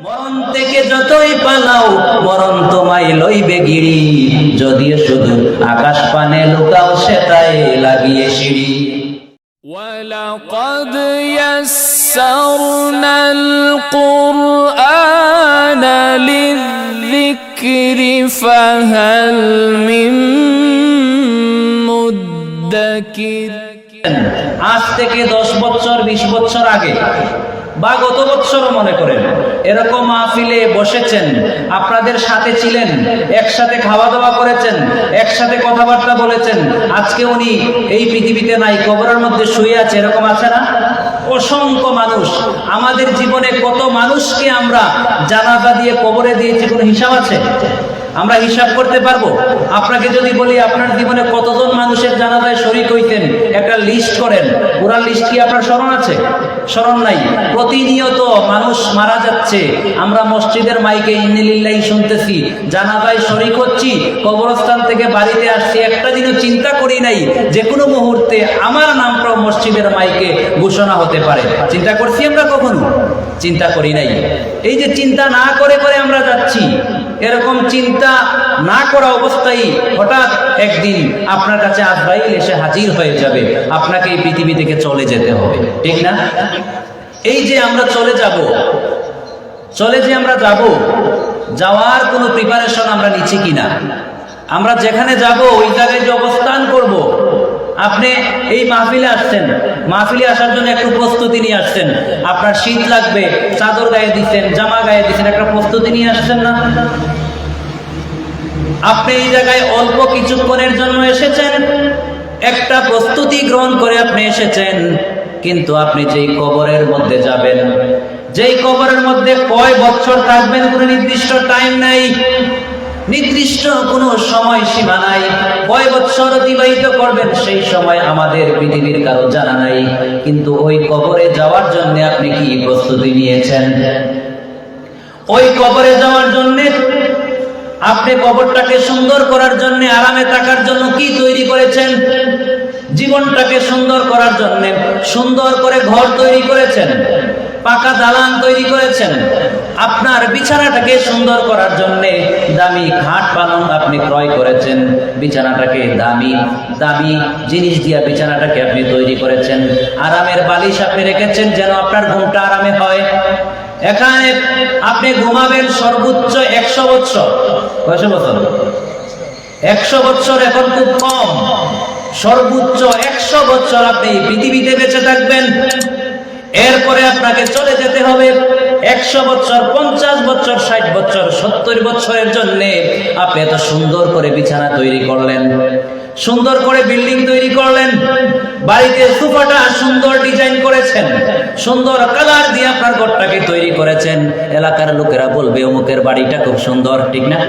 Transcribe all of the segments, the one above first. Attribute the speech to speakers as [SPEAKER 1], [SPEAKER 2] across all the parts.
[SPEAKER 1] মরণ থেকে যতই পালাও মরণ তোমায় লইবে গিরি যদিও শুধু আকাশ পানে লুকাও সেটাই লাগিয়ে সিঁড়ি
[SPEAKER 2] ولقد يسرنا القرآن للذكر فهل من مدكر
[SPEAKER 1] আজ থেকে দশ বছর বিশ বছর আগে বা গত বছরও মনে করেন, এরকম মাহফিলে বসেছেন, আপনাদের সাথে ছিলেন, একসাথে খাওয়া দাওয়া করেছেন, একসাথে কথাবার্তা বলেছেন, আজকে উনি এই পৃথিবীতে নাই, কবরের মধ্যে শুয়ে আছে, এরকম আছে না? অসংখ্য মানুষ, আমাদের জীবনে কত মানুষকে আমরা জানাজা দিয়ে কবরে দিয়েছি কোনো হিসাব আছে? আমরা হিসাব করতে পারব। আপনাকে যদি বলি, আপনার জীবনে কতজন মানুষের জানাজায় শরিক হইতেন? একটা লিস্ট করেন। পুরা লিস্ট কি আপনার স্মরণ আছে? স্মরণ নাই। প্রতিনিয়ত মানুষ মারা যাচ্ছে। আমরা মসজিদের মাইকে ইন্নিলিল্লাই শুনতেছি, জানাজায় শরিক হচ্ছি, কবরস্থান থেকে বাড়িতে আসছি, একটা দিনও চিন্তা করি নাই যে কোনো মুহূর্তে আমার নামটাও মসজিদের মাইকে ঘোষণা হতে পারে। চিন্তা করছি আমরা কখনো? চিন্তা করি নাই। এই যে চিন্তা না করে করে আমরা যাচ্ছি, এরকম চিন্তা না করা অবস্থায় হঠাৎ একদিন আপনার কাছে আজরাইল এসে হাজির হয়ে যাবে। আপনাকে এই পৃথিবী থেকে চলে যেতে হবে। ঠিক না? এই যে আমরা চলে যাব, চলে যে আমরা যাব, যাওয়ার কোনো প্রিপারেশন আমরা নিচ্ছি কিনা? আমরা যেখানে যাব, ওই জায়গায় যে অবস্থান করব। আপনি এই মাহফিলে আসছেন। মাহফিলে আসার জন্য একটু প্রস্তুতি নিয়ে আসছেন। আপনার শীত লাগবে, চাদর গায়ে দিচ্ছেন জামা গায়ে দিচ্ছেন একটা প্রস্তুতি নিয়ে আসছেন না? আপনি এই জায়গায় অল্প কিছুক্ষণের জন্য এসেছেন। একটা প্রস্তুতি গ্রহণ করে আপনি এসেছেন, কিন্তু আপনি যেই কবরের মধ্যে যাবেন, যেই কবরের মধ্যে কয় বছর থাকবেন কোনো নির্দিষ্ট টাইম নাই, নির্দিষ্ট কোনো সময় সীমা নাই, কয় বছর অতিবাহিত করবেন সেই সময় আমাদের পৃথিবীর কারও জানা নাই, কিন্তু ওই কবরে যাওয়ার জন্য আপনি কি প্রস্তুতি নিয়েছেন? ওই কবরে যাওয়ার জন্যে আপনি কবরটাকে সুন্দর করার জন্য, আরামে থাকার জন্য কি তৈরি করেছেন? জীবনটাকে সুন্দর করার জন্য, সুন্দর করে ঘর তৈরি করেছেন, পাকা দালান তৈরি করেছেন। আপনার বিছানাটাকে সুন্দর করার জন্য দামি খাট পালং আপনি ক্রয় করেছেন, বিছানাটাকে দামি দামি জিনিস দিয়া বিছানাটাকে আপনি তৈরি করেছেন। আরামের বালিশ আপনি রেখেছেন যেন আপনার ঘুমটা আরামে হয়। এখানে আপনি ঘুমাবেন সর্বোচ্চ একশো বছর। কয়শো বছর একশো বছর এখন খুব কম। সর্বোচ্চ একশো বছর আপনি পৃথিবীতে বেঁচে থাকবেন। এরপরে আপনাকে চলে যেতে হবে একশো বছর, পঞ্চাশ বছর, ষাট বছর, সত্তর বছরের জন্য আপনি এত সুন্দর করে বিছানা তৈরি করলেন। সুন্দর করে বিল্ডিং তৈরি করলেন। বাড়িতে সোফাটা সুন্দর করেছেন। সুন্দর কালার দিয়ে আপনার ঘরটাকে তৈরি করেছেন। এলাকার লোকেরা বলবে, অমুকের বাড়িটা খুব সুন্দর ঠিক না?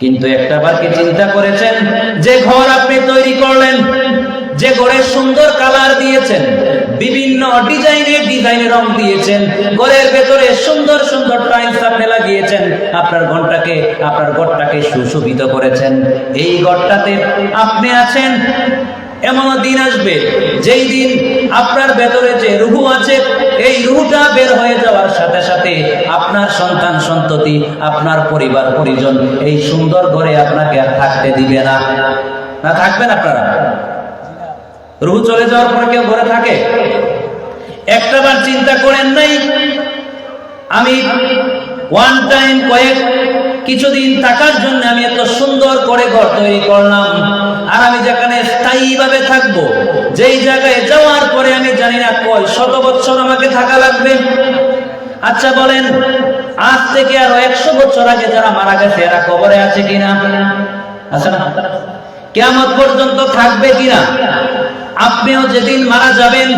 [SPEAKER 1] কিন্তু একটা বার কি চিন্তা করেছেন, যে ঘর আপনি তৈরি করলেন, যে ঘরের সুন্দর কালার দিয়েছেন, বিভিন্ন ডিজাইনের ডিজাইনে রং দিয়েছেন, ঘরের ভেতরে সুন্দর সুন্দর টাইলস আপনি লাগিয়েছেন, আপনার ঘরটাকে আপনার ঘরটাকে সুশোভিত করেছেন। এই ঘরটাতে আপনি আছেন এমন দিন আসবে, যেই দিন আপনার ভেতরে যে রুহু আছে, এই রুহুটা বের হয়ে যাওয়ার সাথে সাথে আপনার সন্তান, সন্ততি, আপনার পরিবার, পরিজন এই সুন্দর ঘরে আপনাকে আর থাকতে দিবে না। না, থাকবেন আপনারা? রুহু চলে যাওয়ার পরে কেউ ঘরে থাকে? একটাবার চিন্তা করেন নাই, আমি ওয়ান টাইম কয়েক কিছুদিন থাকার জন্য আমি এত সুন্দর করে ঘর তৈরি করলাম। আর আমি যেখানে স্থায়ীভাবে থাকব, যেই জায়গায় যাওয়ার পরে আমি জানি না কয় শত বছর আমাকে থাকা লাগবে। আচ্ছা বলেন, আজ থেকে আরও একশো বছর আগে যারা মারা গেছে, এরা কবরে আছে কিনা? না? কেমন পর্যন্ত থাকবে কিনা? আপনিও যেদিন মারা যাবেন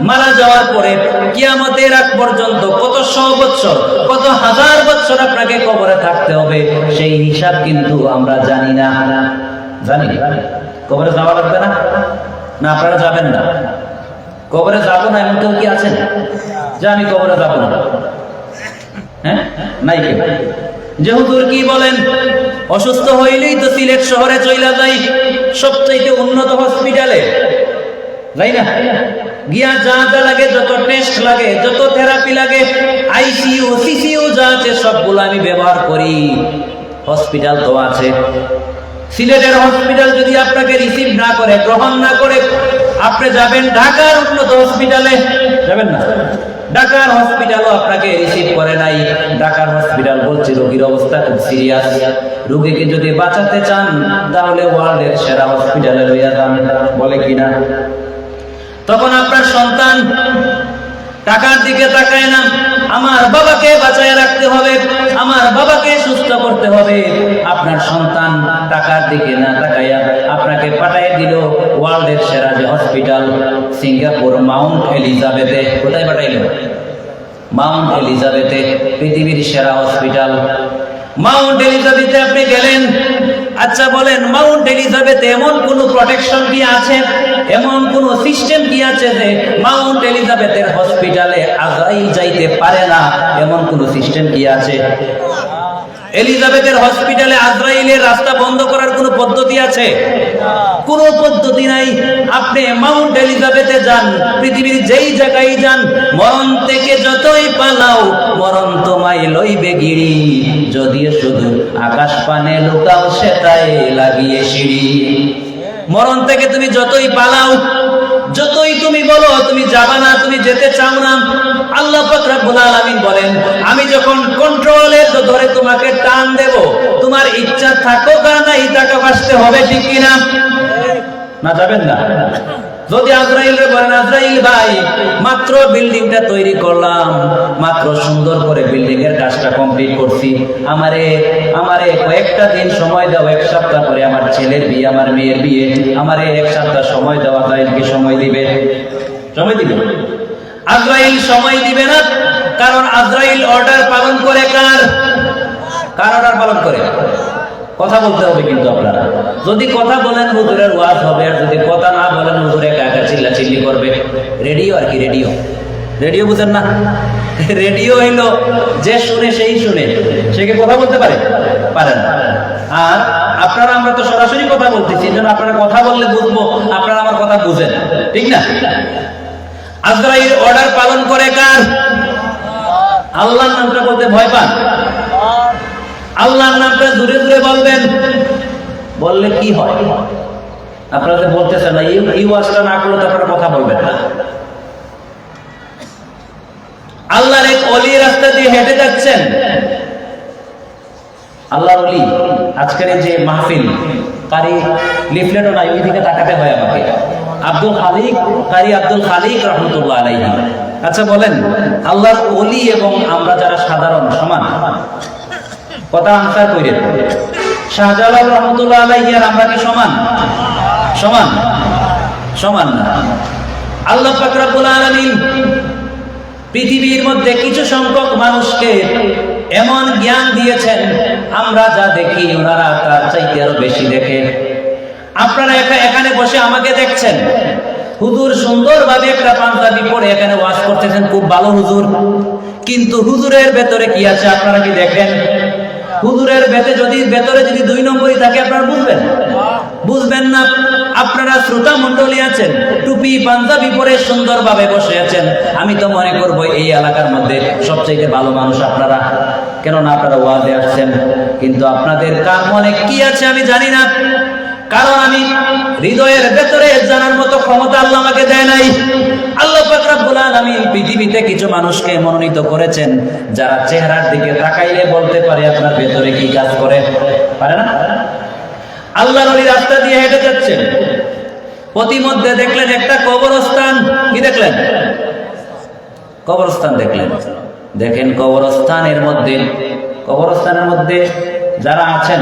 [SPEAKER 1] মারা যাওয়ার পরে কিয়ামতের আগ পর্যন্ত কত শ বছর কত হাজার বছর আপনাকে কবরে থাকতে হবে, সেই হিসাব কিন্তু আমরা জানি না। জানি? কবরে যাওয়া লাগবে না? না, আপনারা যাবেন না। কবরে যাব না, এমন কেউ কি আছেন? আমি কবরে যাব না। হ্যাঁ? নাই কেউ। যে হুজুর কি বলেন, অসুস্থ হইলেই তো সিলেট শহরে চইলা যাই, সবচাইতে উন্নত হসপিটালে তাই না? গিয়া যা যা লাগে, যত টেস্ট লাগে, যত থেরাপি লাগে আইসিইউ সিসিইউ যা আছে, সবগুলো আমি ব্যবহার করি। হসপিটাল তো আছে। সিলেটের হসপিটাল যদি আপনাকে রিসিভ না করে, গ্রহণ না করে, আপনি যাবেন ঢাকার উন্নত হসপিটালে যাবেন না? ঢাকার হসপিটালও আপনাকে রিসিভ করে নাই। ঢাকার হসপিটাল বলছে, রোগীর অবস্থা খুব সিরিয়াস রোগীকে যদি বাঁচাতে চান, তাহলে ওয়ার্ল্ডের সেরা হসপিটালে লইয়া যান। বলে কিনা? তখন আপনার সন্তান টাকার দিকে তাকায় না। আমার বাবাকে বাঁচায় রাখতে হবে, আমার বাবাকে সুস্থ করতে হবে। আপনার সন্তান টাকার দিকে না তাকাইয়া আপনাকে পাঠিয়ে দিল ওয়ার্ল্ডের সেরা যে হসপিটাল, সিঙ্গাপুর, মাউন্ট এলিজাবেথে। কোথায় পাঠাইল? মাউন্ট এলিজাবেথে, পৃথিবীর সেরা হসপিটাল। মাউন্ট এলিজাবেথে আপনি গেলেন। আচ্ছা বলেন মাউন্ট এলিজাবেথ এমন কোন প্রোটেকশন কি আছে? এমন কোন সিস্টেম কি আছে যে মাউন্ট এলিজাবেথের হসপিটালে আগাই যাইতে পারে না? এমন কোন সিস্টেম কি আছে? এলিজাবেথের হসপিটালে আজরাইলের রাস্তা বন্ধ করার কোনো পদ্ধতি আছে? কোনো পদ্ধতি নাই। আপনি মাউন্ট এলিজাবেথে যান, পৃথিবীর যেই জায়গায় যান, মরণ থেকে যতই পালাও, মরণ তোমায় লইবে গিরি। যদিও শুধু আকাশ পানে লুকাও, সেটাই লাগিয়ে সিঁড়ি। মরণ থেকে তুমি যতই পালাও যতই তুমি বলো, তুমি যাবা না, তুমি যেতে চাও না, আল্লাহ আলামিন বলেন, আমি যখন কন্ট্রোলে তো ধরে তোমাকে টান দেব, তোমার ইচ্ছা থাকো বা নাই টাকা বাঁচতে হবে ঠিক কিনা? না যাবেন না। যদি আজরাইল বলেন, আজরাইল ভাই, মাত্র বিল্ডিংটা তৈরি করলাম, মাত্র সুন্দর করে বিল্ডিং এর কাজটা কমপ্লিট করছি। আমারে আমারে কয়েকটা দিন সময় দাও, এক সপ্তাহ পরে আমার ছেলের বিয়ে, আমার মেয়ের বিয়ে, আমারে এক সপ্তাহ সময় দেওয়া যায় কি সময় দিবে? সময় দিবে? আজরাইল সময় দিবে না, কারণ আজরাইল অর্ডার পালন করে কার? কার অর্ডার পালন করে? কথা বলতে হবে কিন্তু আপনারা। যদি কথা বলেন হুজুরের ওয়াজ হবে, আর যদি কথা না বলেন হুজুর একা চিল্লা চিল্লি করবে। রেডিও আর কি, রেডিও। রেডিও বুঝেন না? রেডিও হইল, যে শুনে সেই শুনে। সে কি কথা বলতে পারে? পারেন না। আর আপনারা, আমরা তো সরাসরি কথা বলতেছি, এই জন্য আপনারা কথা বললে বুঝব, আপনারা আমার কথা বুঝেন। ঠিক না? আজরাইল অর্ডার পালন করে কার? আল্লাহর নামটা বলতে ভয় পান? আল্লাহর নামটা দূরে দূরে বলবেন। বললে কি হয়? আপনারা বলতেছেন না, এই- ওয়াজটা না করলে আপনারা কথা বলবেন না। আল্লাহর এক অলি রাস্তা দিয়ে হেঁটে যাচ্ছেন। আল্লাহর অলি, আজকের যে মাহফিল, কারি লিফলেটও নাই ওই দিকে তাকাতে হয় আমাকে। আব্দুল খালিক, কারি আব্দুল খালিক রহমতুল্লাহ আলাইহি। আচ্ছা বলেন, আল্লাহর অলি এবং আমরা যারা সাধারণ, সমান কথা আনসার কইরেন শাহজালাল রহমতুল্লাহ আলাইহি আর আমরা কি সমান? সমান? সমান না। আল্লাহ পাক রব্বুল আলামিন পৃথিবীর মধ্যে কিছু সংখ্যক মানুষকে এমন জ্ঞান দিয়েছেন, আমরা যা দেখি ওনারা তার চাইতে আরও বেশি দেখে আপনারা এখানে বসে আমাকে দেখছেন। হুজুর সুন্দরভাবে একটা পাঞ্জাবি পরে এখানে ওয়াশ করতেছেন, খুব ভালো হুজুর। কিন্তু হুজুরের ভেতরে কি আছে আপনারা কি দেখেন? হুজুরের বেতে যদি ভেতরে যদি দুই নম্বরই থাকে, আপনারা বুঝবেন? বুঝবেন না, আপনারা শ্রোতা মন্ডলী আছেন, টুপি, পাঞ্জাবি পরে সুন্দরভাবে বসে আছেন। আমি তো মনে করব এই এলাকার মধ্যে সবচেয়ে ভালো মানুষ আপনারা। কেননা আপনারা ওয়াজে আসছেন, কিন্তু আপনাদের কার মনে কি আছে আমি জানি না। কারণ আমি হৃদয়ের ভেতরে জানার মতো ক্ষমতা আল্লাহ আমাকে দেয় নাই। আল্লাহ পাক রব্বুল আলামিন পৃথিবীতে কিছু মানুষকে মনোনীত করেছেন, যারা চেহারার দিকে তাকাইলে বলতে পারে আপনার ভেতরে কি কাজ করে। পারে না? আল্লাহ নবী রাস্তা দিয়ে হেঁটে যাচ্ছেন। প্রতিমধ্যে দেখলেন একটা কবরস্থান। কি দেখলেন? কবরস্থান দেখলেন। দেখেন কবরস্থানের মধ্যে কবরস্থানের মধ্যে যারা আছেন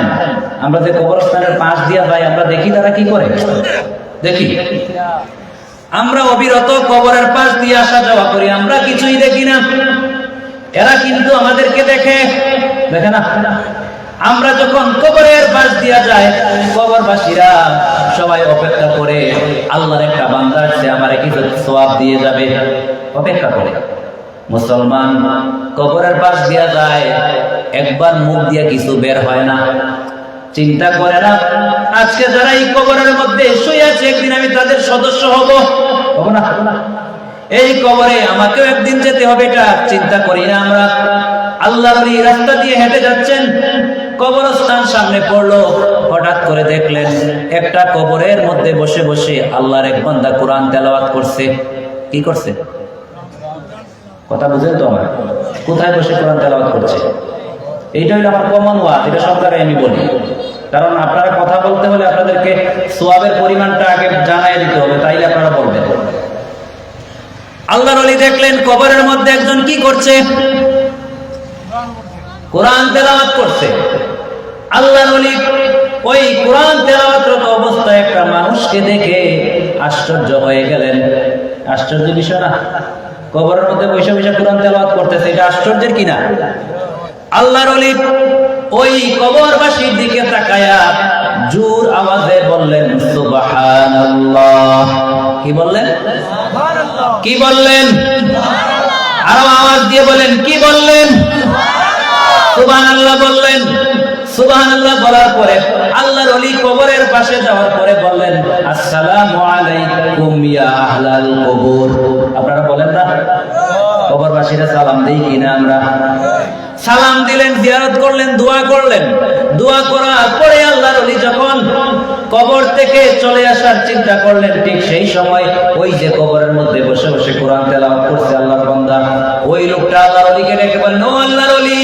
[SPEAKER 1] আমরা যে কবরস্থানের পাশ দিয়া যাই, আমরা দেখি তারা কি করে? দেখি। আমরা অবিরত কবরের পাশ দিয়ে আসা যাওয়া করি, আমরা কিছুই দেখি না। এরা কিন্তু আমাদেরকে দেখে। দেখে না? আমরা যখন কবরের পাশ দিয়া যায় কবরবাসীরা সবাই অপেক্ষা করে, আল্লাহর একটা বান্দা আসছে আমার কিছু সওয়াব দিয়ে যাবে। অপেক্ষা করে। মুসলমান কবরের পাশ দিয়া যায়, একবার মুখ দিয়া কিছু বের হয় না। চিন্তা করে না। আজকে যারা এই কবরের মধ্যে শুয়ে আছে, একদিন আমি তাদের সদস্য হব। হব না এই কবরে আমাকেও একদিন যেতে হবে, এটা চিন্তা করি না আমরা। আল্লাহ রাস্তা দিয়ে হেঁটে যাচ্ছেন। কবরস্থান সামনে পড়ল, হঠাৎ করে দেখলেন একটা কবরের মধ্যে বসে বসে আল্লাহর এক বান্দা কোরআন তেলাওয়াত করছে। কি করছে? কথা বুঝেন তো আমার। কোথায় বসে কোরআন তেলাওয়াত করছে? এইটা হলো আমার কমন ওয়াজ এটা সরকারে আমি বলি। কারণ আপনারা কথা বলতে হলে আপনাদেরকে সোয়াবের পরিমাণটা আগে জানাই দিতে হবে, তাইলে আপনারা বলবেন। আল্লাহর অলি দেখলেন, কবরের মধ্যে একজন কি করছে? কোরআন তেলাওয়াত করছে। আল্লাহর অলি ওই কোরআন তেলাওয়াতরত অবস্থায় একটা মানুষকে দেখে আশ্চর্য হয়ে গেলেন। আশ্চর্য বিষয় না? কবরের মধ্যে বৈশা বৈশা কোরআন তেলাওয়াত করতেছে, এটা আশ্চর্যের কিনা আল্লাহর অলি ওই কবরবাসীর দিকে তাকায়া জোর আওয়াজে বললেন সুবহানাল্লাহ। কি বললেন? কি বললেন? আরও আওয়াজ দিয়ে বলেন কি বললেন? সুবহানাল্লাহ। বললেন। সুবহানাল্লাহ বলার পরে আল্লাহর ওলি কবরের পাশে যাওয়ার পরে বললেন আসসালামু আলাইকুম ইয়া আহলাল কবর। আপনারা বলেন না? কবরবাসীরা সালাম দেই কিনা আমরা? সালাম দিলেন, জিয়ারত করলেন, দোয়া করলেন। দোয়া করার পরে আল্লাহর ওলি যখন কবর থেকে চলে আসার চিন্তা করলেন, ঠিক সেই সময় ওই যে কবরের মধ্যে বসে বসে কোরআন তেলাওয়াত করছে আল্লাহর বান্দা, ওই লোকটা আল্লাহর ওলিকে ডেকে বলেন ও আল্লাহর ওলি,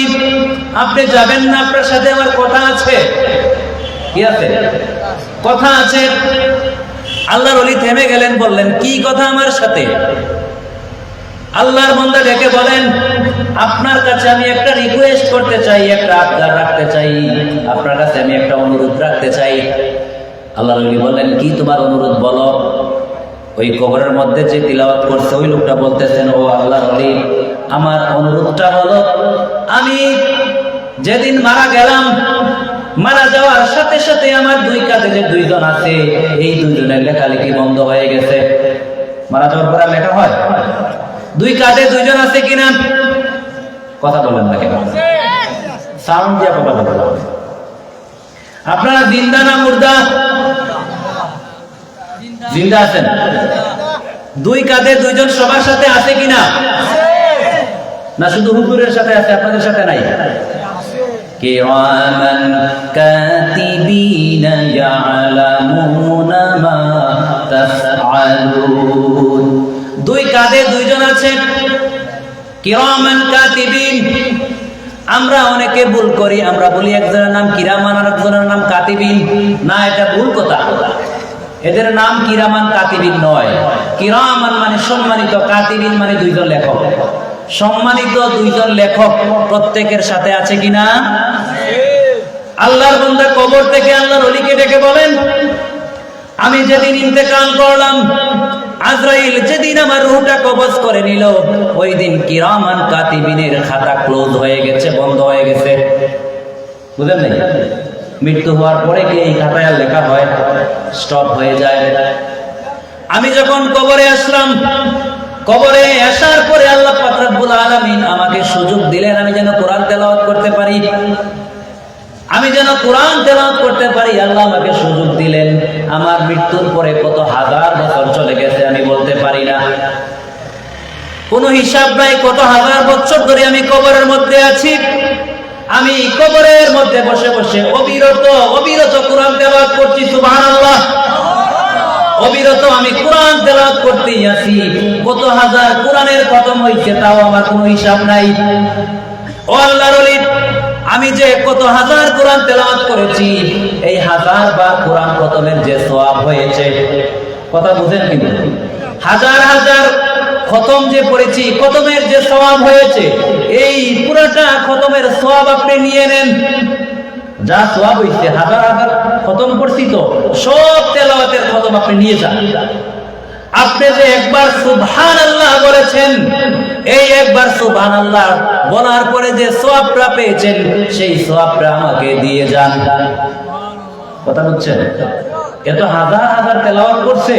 [SPEAKER 1] আপনি যাবেন না, আপনার সাথে আমার কথা আছে। কি আছে? কথা আছে। আল্লাহর ওলি থেমে গেলেন, বললেন, কি কথা আমার সাথে? আল্লাহর বন্দা ডেকে বলেন আপনার কাছে আমি একটা রিকোয়েস্ট করতে চাই, একটা আবদার রাখতে চাই। আপনার কাছে আমি একটা অনুরোধ রাখতে চাই। আল্লাহ নবী বললেন, কি তোমার অনুরোধ বলো? ওই কবরের মধ্যে যে তিলাওয়াত করছে, ওই লোকটা বলতেছেন, ও আল্লাহ নবী আমার অনুরোধটা হলো, আমি যেদিন মারা গেলাম, মারা যাওয়ার সাথে সাথে আমার দুই কাঁধে যে দুইজন আছে, এই দুইজনের লেখালেখি বন্ধ হয়ে গেছে। মারা যাওয়ার পরে লেখা হয়? দুই কাঁধে দুইজন আছে কিনা? কথা বলেন না কেন সাউন্ড দিয়ে কথা বলতে হবে আপনারা জিন্দা না মুর্দা জিন্দা আছেন দুই কাঁধে দুইজন সবার সাথে আছে কিনা না শুধু হুজুরের সাথে আছে আপনাদের সাথে নাই كراما كاتبين يعلمون ما تفعلون দুই কাঁধে দুইজন আছে কিরামান কাতিবিন। আমরা অনেকে ভুল করি, আমরা বলি একজনের নাম কিরামান আর একজনের নাম কাতিবিন। না, এটা ভুল কথা। এদের নাম কিরামান কাতিবিন নয়। কিরামান মানে সম্মানিত, কাতিবিন মানে দুইজন লেখক। সম্মানিত দুইজন লেখক প্রত্যেকের সাথে আছে কিনা আল্লাহর বন্দা কবর থেকে আল্লাহর অলিকে ডেকে বলেন, আমি যেদিন ইন্তেকাল করলাম আজরাইল যেদিন আমার রুহটা কবজ করে নিল ওই দিন কিরামান কাতিবিনের খাতা ক্লোজ হয়ে গেছে, বন্ধ হয়ে গেছে। বুঝলেন নাই? মৃত্যু হওয়ার পরে কি এই খাতায় আর লেখা হয়? স্টপ হয়ে যায়। আমি যখন কবরে আসলাম, কবরে আসার পরে আল্লাহ পাক রব্বুল আলামিন আমাকে সুযোগ দিলেন, আমি যেন কোরআন তেলাওয়াত করতে পারি। আমি যেন কোরআন তেলাওয়াত করতে পারি, আল্লাহ আমাকে সুযোগ দিলেন। আমার মৃত্যুর পরে কত হাজার বছর চলে গেছে, আমি বলতে পারি না। কোনো হিসাব নাই, কত হাজার বছর ধরে আমি কবরের মধ্যে আছি। আমি কবরের মধ্যে বসে বসে অবিরত অবিরত কোরআন তেলাওয়াত করছি, সুবহানাল্লাহ। অবিরত আমি কোরআন তেলাওয়াত করতেই আছি। কত হাজার কোরআনের খতম হইছে, তাও আমার কোনো হিসাব নাই। ও আল্লাহর ওলি আমি যে কত হাজার কোরআন তেলাওয়াত করেছি, এই হাজার বার কোরআন খতমের যে সওয়াব হয়েছে, কথা বুঝেন কিন্তু হাজার হাজার খতম যে পড়েছি, খতমের যে সওয়াব হয়েছে, এই পুরোটা খতমের সওয়াব আপনি নিয়ে নেন। যা সওয়াব হইছে হাজার হাজার খতম করছি তো, সব তেলাওয়াতের খতম আপনি নিয়ে যান। আপনি যে একবার সুবহান আল্লাহ বলেছেন, এই একবার সুবহান আল্লাহ বলার পরে যে সোয়াবটা পেয়েছেন, সেই সোয়াবটা আমাকে দিয়ে যান। কথা বুঝছেন? এত হাজার হাজার তেলাওয়াত করছে,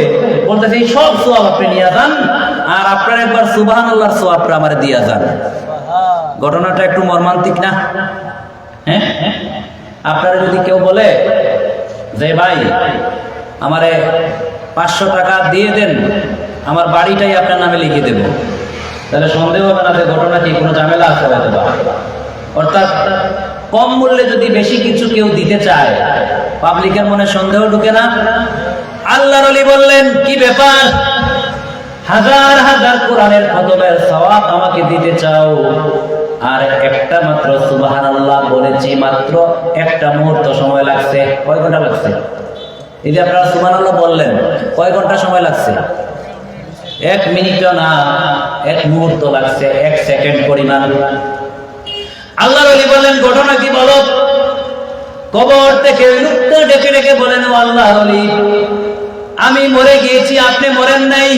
[SPEAKER 1] বলতেছে, এই সব সোয়াব আপনি নিয়ে যান, আর আপনার একবার সুবহান আল্লাহর সোয়াবটা আমার দিয়ে যান। ঘটনাটা একটু মর্মান্তিক না? হ্যাঁ? আপনারা যদি কেউ বলে, যে ভাই, আমারে পাঁচশো টাকা দিয়ে দেন, আমার বাড়িটাই আপনার নামে লিখে দেব। তাহলে সন্দেহ হবে না যে ঘটনা কি, কোনো ঝামেলা আছে হয়তো বা অর্থাৎ কম মূল্যে যদি বেশি কিছু কেউ দিতে চায়, পাবলিকের মনে সন্দেহ ঢুকে না। আল্লাহর আলী বললেন, কি ব্যাপার? হাজার হাজার কোরআনের খতমের সওয়াব আমাকে দিতে চাও? আর একটা মাত্র সুবাহান আল্লাহ বলেছি, মাত্র একটা মুহূর্ত সময় লাগছে। কয় ঘণ্টা লাগছে? এই যে আপনারা সুমান আল্লাহ বললেন। কয় ঘণ্টা সময় লাগছে? এক মিনিটও না, এক মুহূর্ত লাগছে, এক সেকেন্ড পরিমাণ। আল্লাহ আলী বলেন, ঘটনা কি বলো? কবর থেকে লুপ্ত ডেকে ডেকে বলেন আল্লাহ আলী আমি মরে গিয়েছি, আপনি মরেন নাই।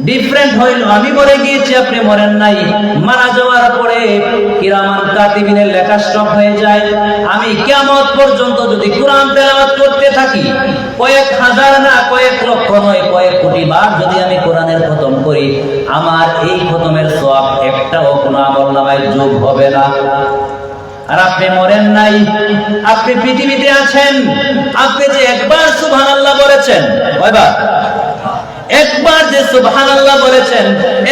[SPEAKER 1] ডিফারেন্ট হইল। আমি মরে গিয়েছি, আপনি মরেন নাই। মারা যাওয়ার পরে কিরামান কাতিবিনের লেখা স্টপ হয়ে যায়। আমি কিয়ামত পর্যন্ত যদি কোরআন তেলাওয়াত করতে থাকি, কয়েক হাজার না, কয়েক লক্ষ নয়, কয়েক কোটি বার যদি আমি কোরআনের খতম করি, আমার এই খতমের সব একটাও কোনো আমল নামায় যোগ হবে না। আর আপনি মরেন নাই। আপনি পৃথিবীতে আছেন। আপনি যে একবার সুবহানাল্লাহ বলেছেন একবার যে সুবহানাল্লাহ বলেছেন,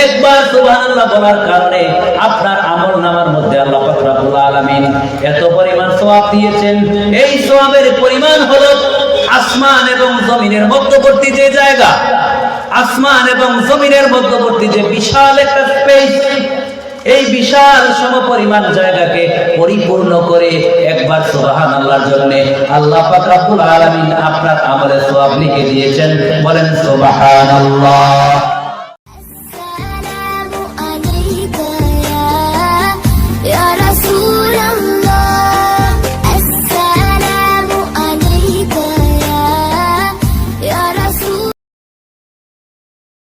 [SPEAKER 1] একবার সুবহানাল্লাহ বলার কারণে আপনার আমল নামার মধ্যে আল্লাহ রব্বুল আলামিন এত পরিমাণ সওয়াব দিয়েছেন। এই সওয়াবের পরিমাণ হলো আসমান এবং জমিনের মধ্যবর্তী যে জায়গা, আসমান এবং জমিনের মধ্যবর্তী যে বিশাল একটা স্পেস এই বিশাল সম সমপরিমাণ জায়গাকে পরিপূর্ণ করে একবার সোহান আল্লাহর জন্য আল্লাহ পাক রব্বুল আপনার আমলে সওয়াব লিখে দিয়েছেন। বলেন সুবহানাল্লাহ।